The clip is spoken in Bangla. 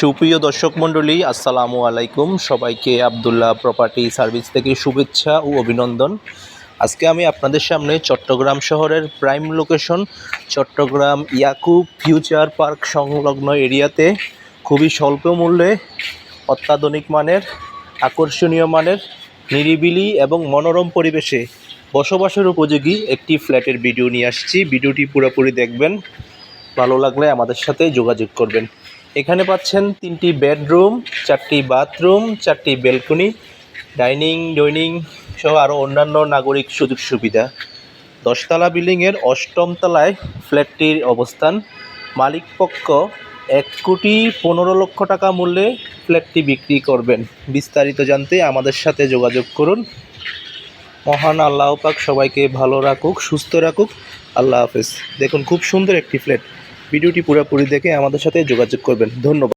সুপ্রিয় দর্শক মণ্ডলী, আসসালামু আলাইকুম। সবাইকে আবদুল্লাহ প্রপার্টি সার্ভিস থেকে শুভেচ্ছা ও অভিনন্দন। আজকে আমি আপনাদের সামনে চট্টগ্রাম শহরের prime location, Chattogram Yakub future park সংলগ্ন এরিয়াতে, খুবই স্বল্প মূল্যে, অত্যাধুনিক মানের, আকর্ষণীয় মানের, নিরিবিলি এবং মনোরম পরিবেশে বসবাসের উপযোগী একটি ফ্ল্যাটের ভিডিও নিয়ে আসছি। ভিডিওটি পুরোপুরি দেখবেন। ভালো লাগলে আমাদের সাথে যোগাযোগ করবেন। এখানে পাচ্ছেন তিনটি বেডরুম, চারটি বাথরুম, চারটি বেলকনি, ডাইনিং ডাইনিং সহ আরও অন্যান্য নাগরিক সুযোগ সুবিধা। দশতলা বিল্ডিংয়ের অষ্টম তলায় ফ্ল্যাটটির অবস্থান। মালিক পক্ষ এক কোটি পনেরো লক্ষ টাকা মূল্যে ফ্ল্যাটটি বিক্রি করবেন। বিস্তারিত জানতে আমাদের সাথে যোগাযোগ করুন। মহান আল্লাহ পাক সবাইকে ভালো রাখুক, সুস্থ রাখুক। আল্লাহ হাফেজ। দেখুন, খুব সুন্দর একটি ফ্ল্যাট। ভিডিওটি পুরোপুরি দেখে আমাদের সাথে যোগাযোগ করবেন। ধন্যবাদ।